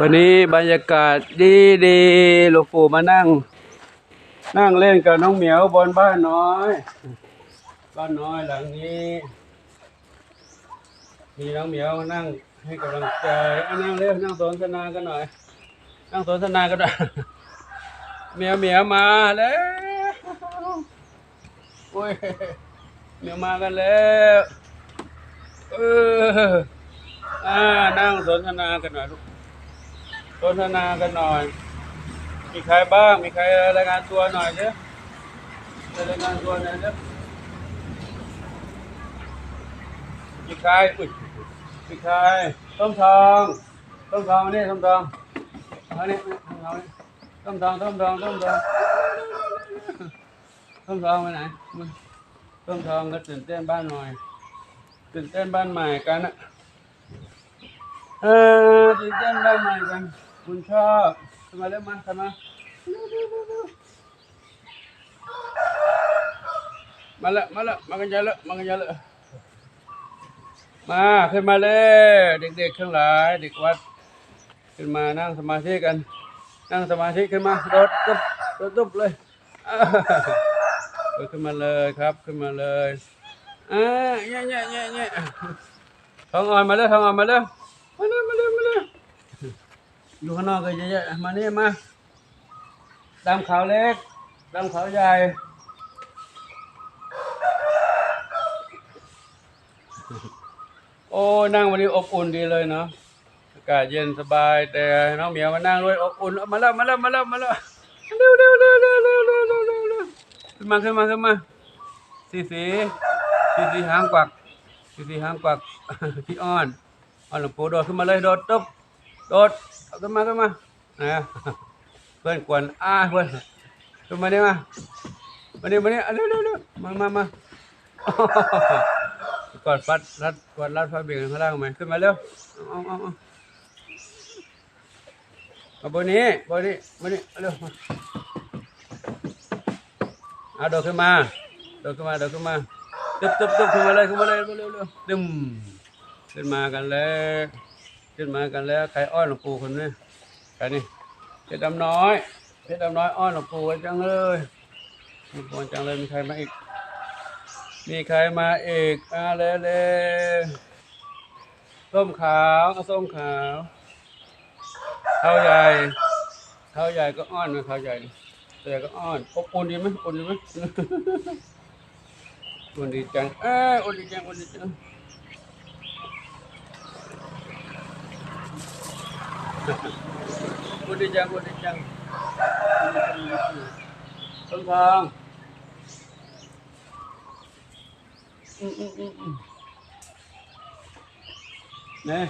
วันนี้บรรยากาศดีดีๆหลวงปู่มานั่ง นั่งเล่นกับน้องเหมียวบนบ้านน้อย บ้านน้อยหลังนี้ มีน้องเหมียวมานั่งให้กำลังใจเอานั่งเร็วนั่งสนทนากันหน่อย นั่งสนทนากันหน่อยเหมียวเหมียวมาแล้วโอ้ยเหมียวมากันแล้วเอออ่านั่งสนทนากันหน่อยลูก สนทนากันหน่อย มีใครบ้าง มีใครรายงานตัวหน่อยเด้อรายงานตัวหน่อยเด้อมีใครอุ้ยมีใครต้มทองต้มทองนี่ต้มทองเอานี่ต้มทองนี่ต้มทองต้มทองต้มทองต้มทองไปไหนต้มทองก็ตื่นเต้นบ้านหน่อยตื่นเต้นบ้านใหม่กันอะเออตื่นเต้นบ้านใหม่กัน คุณชอบขึ้นมาเร็วมาขึ้นมามาละมาละมากันเยอะละมากันเยอะละมาขึ้นมาเลยเด็กๆทั้งหลายเด็กวัด ขึ้นมานั่งสมาธิกัน นั่งสมาธิขึ้นมาโดดตุ๊บโดดตุ๊บเลยขึ้นมาเลยครับขึ้นมาเลยอ่าเงี้ยเงี้ยเงี้ยเงี้ยทองอ่อนมาเลยทองอ่อนมาเลยมาเลยมาเลยมาเลย อยู่ข้างนอกก็เยอะๆมานี่มาดำขาวเล็กดำขาวใหญ่โอ้นั่งวันนี้อบอุ่นดีเลยเนาะอากาศเย็นสบาย แต่น้องเหมียวมานั่งด้วยอบอุ่นมาแล้วมาแล้วมาแล้วมาแล้วเร็วเร็วเร็วเร็วเร็วเร็วเร็วเร็วเร็วขึ้นมาขึ้นมาขึ้นมาสีสีสีสีหางกวักสีสีหางกวักพี่อ้อนอ้อนหลวงปู่โดดขึ้นมาเลยโดดตุ๊บโดด เอาขึ้นมาขึ้นมานะเพื่อนกวนอ้าเพื่อนขึ้นมานี่มามานี่มานี่เอาเร็วเร็วเร็วมามามากอดฟัดรัดกอดรัดฟัดเบี่ยงข้างล่างขึ้นมาเร็วเอาเอาเอาเอาบนนี้บนนี้บนนี้เร็วมาเอาโดดขึ้นมาโดดขึ้นมาโดดขึ้นมาตึ๊บตึ๊บตึ๊บขึ้นมาเลยขึ้นมาเลยเร็วเร็วเร็วดึมขึ้นมากันแล้ว ขึ้นมากันแล้ว ใครอ้อนหลวงปู่คนนี้ใครนี่เพชรดำน้อยเพชรดำน้อยอ้อนหลวงปู่จังเลยหลวงปู่จังเลยมีใครมาอีก มีใครมาอีกมาเลเลยส้มขาวส้มขาวเท้าใหญ่เท้าใหญ่ก็อ้อนนะเท้าใหญ่เท้าใหญ่ก็อ้อนอบอุ่นดีไหมอบอุ่นดีไหมอุ่นดีจังเอออุ่นดีจังอุ่นดีจัง cô đi chăng, cô đi chăng? Không không ừ, ừ, ừ, nè.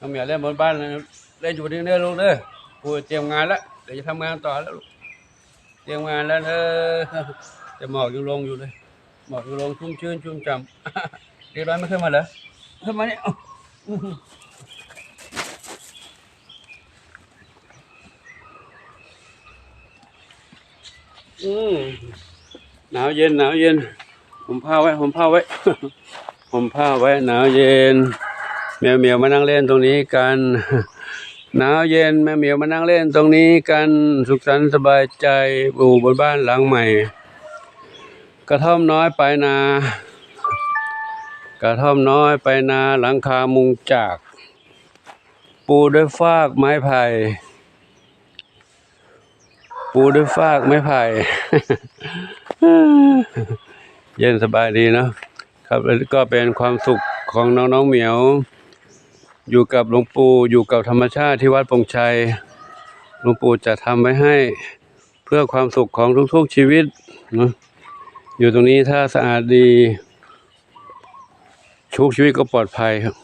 Ông mẹ lên một ban lên chủ đi nơi luôn đấy. Vừa chiều ngày đó để cho tham gia tòa đó เล่นอยู่ที่นี่ลูกเด้อกูเตรียมงานแล้วเดี๋ยวจะทำงานต่อแล้วลูกเตรียมานแล้วเออจะหมอกยังลงอยู่เลย หมอกยังลงชุ่มชื้นชุ่มฉ่ำเรียบร้อยไม่ขึ้นมาเหรอขึ้นมาเนี่ยอื้มหนาวเย็นหนาวเย็น ผมผ้าไว้ ผมผ้าไว้ ผมผ้าไว้หนาวเย็น แมวเมียวมานั่งเล่นตรงนี้กัน หนาวเย็นแม่เหมียวมานั่งเล่นตรงนี้กันสุขสันต์สบายใจอยู่บนบ้านหลังใหม่ กระท่อมน้อยไปนา กระท่อมน้อยไปนาหลังคามุงจาก ปูด้วยฟากไม้ไผ่ปูด้วยฟากไม้ไผ่เย็นสบายดีเนาะครับก็เป็นความสุขของน้องๆเหมียว อยู่กับหลวงปู่อยู่กับธรรมชาติที่วัดปงชัยหลวงปู่จะทำไว้ให้เพื่อความสุขของทุกๆชีวิตเนะอยู่ตรงนี้ถ้าสะอาดดีทุกชีวิตก็ปลอดภัยครับ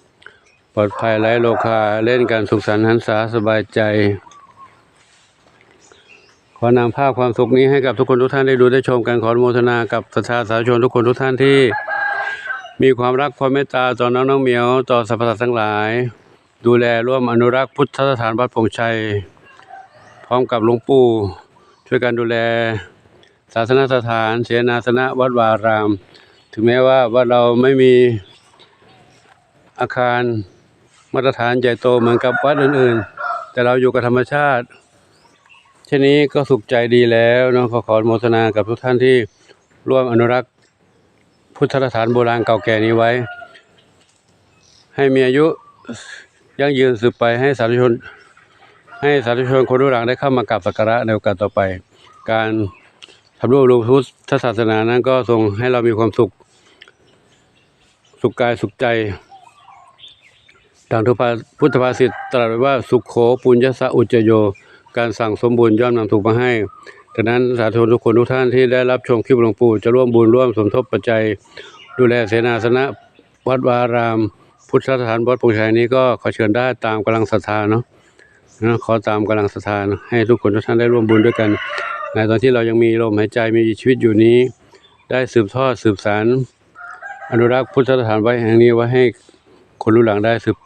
ปลอดภัยไร้โรคาเล่นกันสุขสันต์หันษาสบายใจ ขอนำภาพความสุขนี้ให้กับทุกคนทุกท่านได้ดูได้ชมกันขอโมทนากับศรัทธาสาชนทุกคนทุกท่านที่ มีความรักความเมตตาต่อน้องน้องเหมียวต่อสรรพสัตว์ทั้งหลาย ดูแลร่วมอนุรักษ์พุทธสถานวัดพงชัย พร้อมกับหลวงปู่ ช่วยกันดูแล ศาสนสถาน เสนาสนะวัดวาราม ถึงแม้ว่าวัดเราไม่มีอาคารมาตรฐานใหญ่โตเหมือนกับวัดอื่นๆ แต่เราอยู่กับธรรมชาติเช่นนี้ก็สุขใจดีแล้วนะขอขออนุโมทนากับทุกท่านที่ร่วมอนุรักษ์ พุทธสถานโบราณเก่าแก่นี้ไว้ ให้มีอายุยั่งยืนสืบไปให้สาธุชน ให้สาธุชนคนรุ่นหลังได้เข้ามากราบสักการะในโอกาสต่อไป การทำรูปรูปพุทธศาสนานั้นก็ทรงให้เรามีความสุข สุขกายสุขใจดังทุพพุทธภาษิตตรัสไว้ว่าสุขโขปุญญสะอุจจโย การสั่งสมบูรณ์ย่อมนำถูกมาให้ ดังนั้นสาธุชนทุกคนทุกท่านที่ได้รับชมคลิปหลวงปู่จะร่วมบุญร่วมสมทบปัจจัย ดูแลเสนาสนะวัดวาราม พุทธสถานวัดปงชัยนี้ก็ขอเชิญได้ตามกำลังศรัทธาเนาะนะขอตามกำลังศรัทธานะให้ทุกคนทุกท่านได้ร่วมบุญด้วยกัน ในตอนที่เรายังมีลมหายใจมีชีวิตอยู่นี้ ได้สืบทอดสืบสานอนุรักษ์พุทธสถานไว้แห่งนี้ไว้ให้คนรุ่นหลังได้สืบ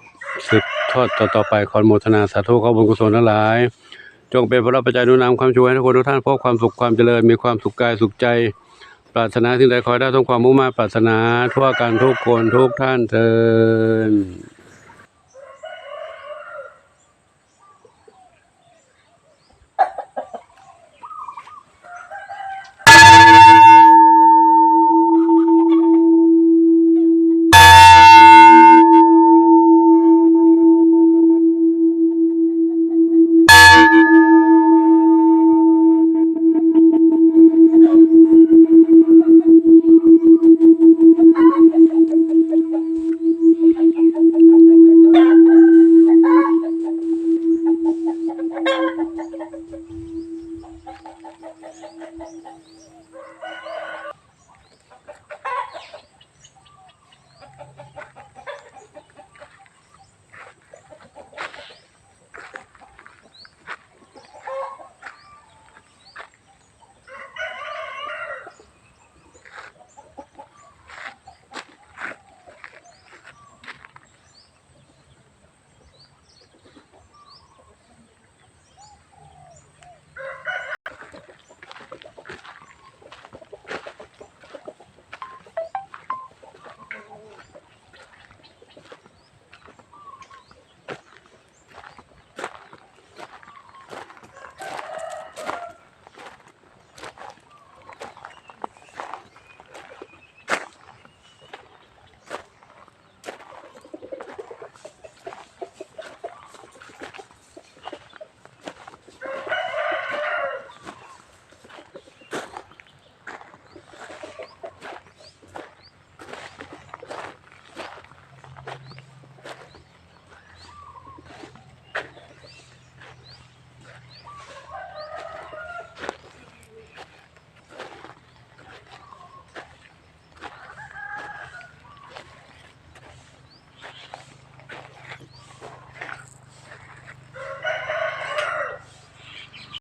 สืบทอดต่อๆไปขอโมทนาสาธุขอบุญกุศลทั้งหลาย จงเป็นพระปัจจัยนุนนำความช่วยให้ทุกคนทุกท่านพบความสุขความเจริญมีความสุขกายสุขใจ ปรารถนาสิ่งใดขอได้ทงความมุ่งมาปรารถนาทั่วกันทุกคนทุกท่านเทิน